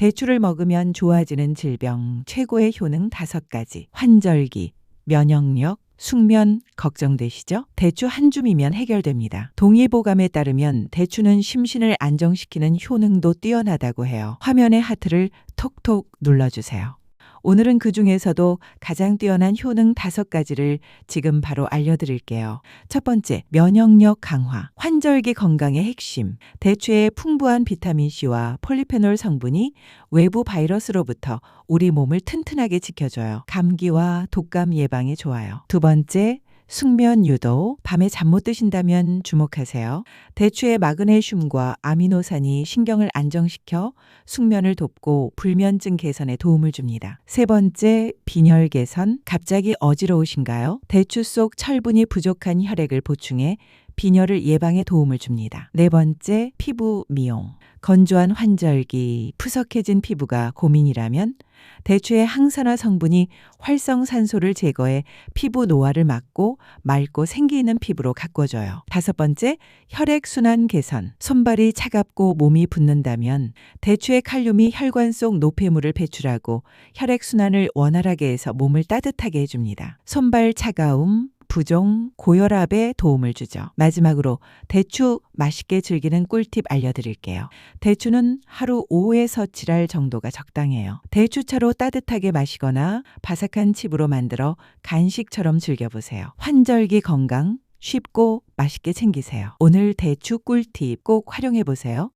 대추를 먹으면 좋아지는 질병 최고의 효능 다섯 가지. 환절기, 면역력, 숙면 걱정되시죠? 대추 한 줌이면 해결됩니다. 동의보감에 따르면 대추는 심신을 안정시키는 효능도 뛰어나다고 해요. 화면에 하트를 톡톡 눌러주세요. 오늘은 그 중에서도 가장 뛰어난 효능 다섯 가지를 지금 바로 알려드릴게요. 첫 번째, 면역력 강화. 환절기 건강의 핵심. 대추의 풍부한 비타민C와 폴리페놀 성분이 외부 바이러스로부터 우리 몸을 튼튼하게 지켜줘요. 감기와 독감 예방에 좋아요. 두 번째, 숙면 유도. 밤에 잠 못 드신다면 주목하세요. 대추의 마그네슘과 아미노산이 신경을 안정시켜 숙면을 돕고 불면증 개선에 도움을 줍니다. 세 번째, 빈혈 개선. 갑자기 어지러우신가요? 대추 속 철분이 부족한 혈액을 보충해 빈혈을 예방에 도움을 줍니다. 네 번째, 피부 미용. 건조한 환절기, 푸석해진 피부가 고민이라면 대추의 항산화 성분이 활성산소를 제거해 피부 노화를 막고 맑고 생기 있는 피부로 가꿔줘요. 다섯 번째, 혈액순환 개선. 손발이 차갑고 몸이 붓는다면 대추의 칼륨이 혈관 속 노폐물을 배출하고 혈액순환을 원활하게 해서 몸을 따뜻하게 해줍니다. 손발 차가움, 부종, 고혈압에 도움을 주죠. 마지막으로 대추 맛있게 즐기는 꿀팁 알려드릴게요. 대추는 하루 5에서 7알 정도가 적당해요. 대추차로 따뜻하게 마시거나 바삭한 칩으로 만들어 간식처럼 즐겨보세요. 환절기 건강 쉽고 맛있게 챙기세요. 오늘 대추 꿀팁 꼭 활용해 보세요.